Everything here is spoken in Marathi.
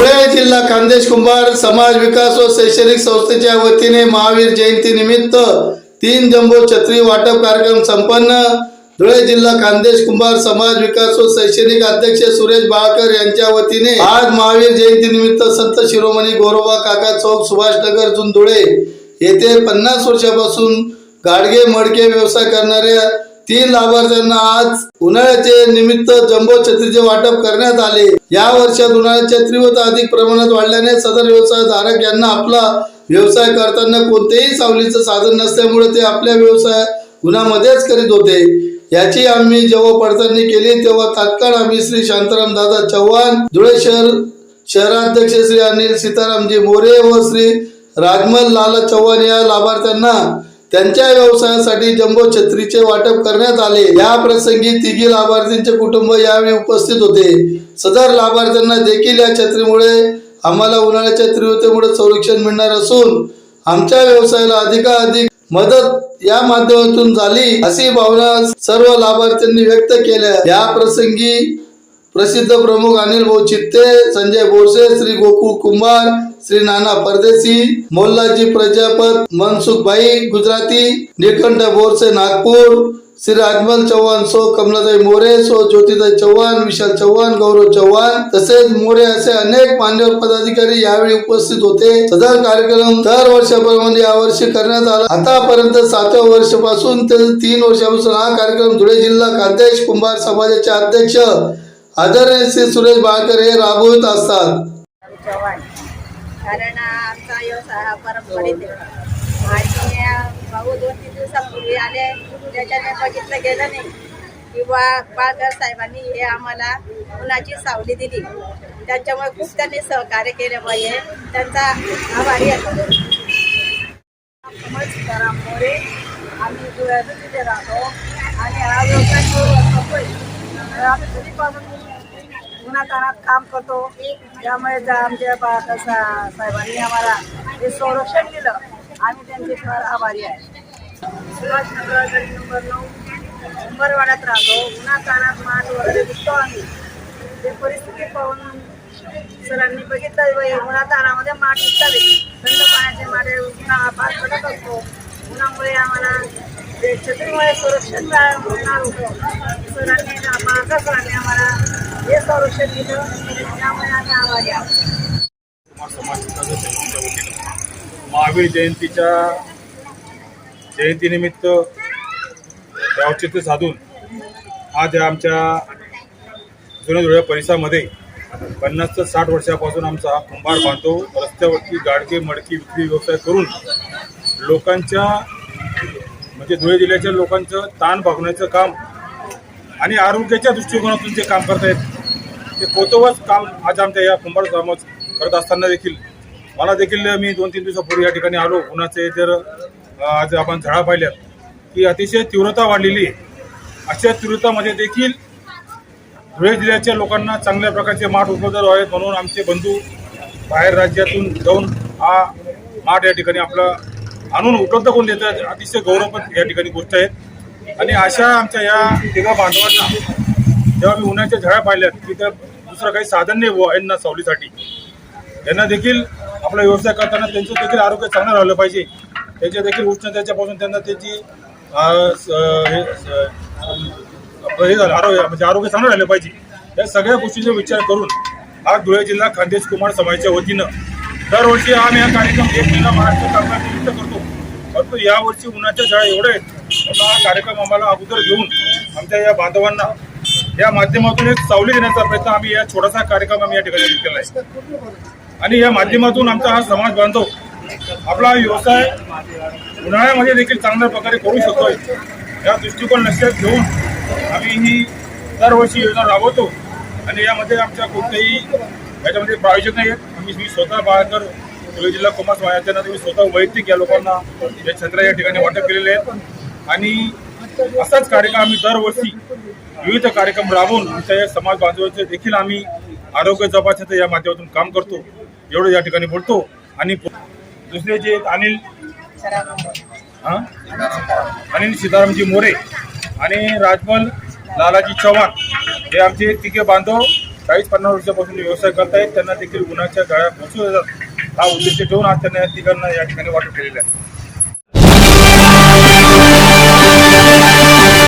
धुळे जिल्हा खानदेश कुंभार समाज विकास व शैक्षणिक संस्थेच्या वतीने महावीर जयंती निमित्त तीन जम्बो छत्री वाटप कार्यक्रम संपन्न. धुळे जिल्हा खानदेश कुंभार समाज विकास व शैक्षणिक अध्यक्ष सुरेश बाळकर यांच्या वतीने आज महावीर जयंती निमित्त संत शिरोमणी गोरोबा काका चौक सुभाषनगर जुन धुळे येथे पन्नास वर्षापासून गाडगे मडके व्यवसाय करणाऱ्या तीन लाभार्थ्यांना आज उन्हाळ्याचे निमित्त जम्बो छत्रीचे वाटप करण्यात आले. या वर्षात उन्हाळ्याच्या तीव्रता अधिक प्रमाणात वाढल्याने सदर व्यवसायधारक यांना आपला व्यवसाय करताना कोणतेही सावलीचं साधन नसल्यामुळे ते आपल्या व्यवसाय उन्हामध्येच करीत होते. याची आम्ही जेव्हा पडताळणी केली तेव्हा तात्काळ आम्ही श्री शांताराम दादा चव्हाण धुळे शहर शहराध्यक्ष श्री अनिल सीतारामजी मोरे व श्री राजमल लाला चव्हाण या लाभार्थ्यांना त्यांच्या व्यवसायासाठी जम्बो छत्रीचे वाटप करण्यात आले. या प्रसंगी तिघी लाभार्थींचे कुटुंब यावेळी उपस्थित होते. सदर लाभार्थ्यांना देखील या छत्रीमुळे आम्हाला उन्हाळ्याच्या तीव्रतेमुळे संरक्षण मिळणार असून आमच्या व्यवसायाला अधिकाधिक मदत या माध्यमातून झाली अशी भावना सर्व लाभार्थ्यांनी व्यक्त केल्या. या प्रसंगी प्रसिद्ध प्रमुख अनिल भाऊ चित्ते संजय बोरसे श्री गोकुळ कुंभार श्री नाना परदेशी मोल्लाजी प्रजापत मनसुख भाई गुजराती निळकंठ बोरसे नागपूर श्री राजमल चव्हाण सो कमलाताई मोरे सो ज्योतिताई चव्हाण विशाल चव्हाण गौरव चव्हाण तसेच मोरे असे अनेक मान्यवर पदाधिकारी यावेळी उपस्थित होते. सदर कार्यक्रम दर वर्षाप्रमाणे यावर्षी करण्यात आला. आतापर्यंत सातव्या वर्षापासून ते तीन वर्षापासून हा कार्यक्रम धुळे जिल्हा खानदेश कुंभार समाजाचे अध्यक्ष आदरणीय श्री सुरेश बाळकर हे राबवत असतात. चव्हाण. कारण आमचा व्यवसाय हा परंपरेत आणि भाऊ दोन तीन दिवसापूर्वी आले त्याच्याने बघितलं गेलं नाही. किंवा बाळकर साहेबांनी हे आम्हाला उन्हाची सावली दिली. त्यांच्यामुळे खूप त्यांनी सहकार्य केले पाहिजे त्यांचा आभारी असतो मोरे आम्ही धुळ्यातून तिथे राहतो. आणि हा व्यवसाय सुरू आम्ही घरीपासून उन्हातानात काम करतो. त्यामुळे आमच्या सा- साहेबांनी आम्हाला हे संरक्षण दिलं. आम्ही त्यांचे फार आभारी आहे. सुभाषनगर गली नंबर नऊ. उंबरवाड्यात राहतो. उन्हातानात माठ वगैरे विकतो आम्ही. ते परिस्थिती पाहून सरांनी बघितलं उन्हातानामध्ये माठ विकतावे थंड पाण्याचे माठे उन्हा पार पडत असतो उन्हामुळे आम्हाला संरक्षण होतं सरांनी सरांनी आम्हाला. हे संरक्षण दिलं. त्यामुळे आम्ही आभारी आहोत. महावीर जयंतीच्या जयंतीनिमित्त औचित्य साधून आज या आमच्या जुन्या धुळ्या परिसरामध्ये पन्नास ते साठ वर्षापासून आमचा हा कुंभार बांधतो. रस्त्यावरती गाडगे मडकी विक्री व्यवसाय करून लोकांच्या म्हणजे धुळे जिल्ह्याच्या लोकांचं ताण भागवण्याचं काम आणि आरोग्याच्या दृष्टिकोनातून जे काम करतायत ते पोतवच काम आज आमच्या या कुंभार समाज करत असताना देखील मला देखील मी दोन तीन दिवसापूर्वी या ठिकाणी आलो. उन्हाचे जर आज आपण झळा पाहिल्यात की अतिशय तीव्रता वाढलेली आहे. अशा तीव्रतामध्ये देखील धुळे जिल्ह्याच्या लोकांना चांगल्या प्रकारचे माठ उपलब्ध व्हावेत म्हणून आमचे बंधू बाहेर राज्यातून जाऊन हा माठ या ठिकाणी आपला आणून उपलब्ध करून देतात अतिशय गौरवपद या ठिकाणी गोष्ट आहे. आणि अशा आमच्या या तिघा बांधवांना जेव्हा मी उन्हाच्या झळा पाहिल्यात की तर दुसरं काही साधन नाही व यांना सावलीसाठी. त्यांना देखील आपला व्यवसाय करताना त्यांचं देखील आरोग्य चांगलं राहिलं पाहिजे. त्याच्या देखील उष्णतेच्यापासून त्यांना त्याची स- हे झालं आरोग्य म्हणजे आरोग्य चांगलं राहिलं पाहिजे. या सगळ्या गोष्टीचा विचार करून आज धुळे जिल्हा खानदेश कुमार समाजाच्या वतीनं दरवर्षी आम्ही हा कार्यक्रम एक जिल्हा महाराष्ट्र कामगार निमित्त करतो. परंतु यावर्षी उन्हाच्या झळा एवढे हा कार्यक्रम आम्हाला अगोदर घेऊन आमच्या या बांधवांना या माध्यमातून एक सावली देण्याचा प्रयत्न आम्ही या छोटासा कार्यक्रम आम्ही या ठिकाणी केला आहे. आणि या माध्यमातून आमचा हा समाज बांधव आपला व्यवसाय उन्हाळ्यामध्ये देखील चांगल्या प्रकारे करू शकतोय. या दृष्टिकोन लक्षात घेऊन आम्ही ही दरवर्षी योजना राबवतो. आणि यामध्ये आमच्या कोणत्याही याच्यामध्ये प्रायोजक नाही आहेत. आम्ही मी स्वतः बाळकर धुळे जिल्हा कुमार वायाच्यानं मी स्वतः वैयक्तिक या लोकांना या छत्र्या या ठिकाणी वाटप केलेले आहेत. आणि असाच कार्यक्रम आम्ही दरवर्षी विविध कार्यक्रम राबवून आमच्या या समाज बांधवांचे देखील आम्ही आरोग्य जपासण्याचं या माध्यमातून काम करतो. एवढं या ठिकाणी बोलतो. आणि दुसरे जे अनिल हां? अनिल सीतारामजी मोरे आणि राजमल लालाजी चव्हाण. हे आमचे तिघे बांधव चाळीस पन्नास वर्षापासून व्यवसाय व्यवसाय करतायत. त्यांना देखील उन्हाच्या गाळ्या पोचू हा उद्देश ठेवून आज त्यांना या ठिकाणी या ठिकाणी वाटप केलेलं आहे.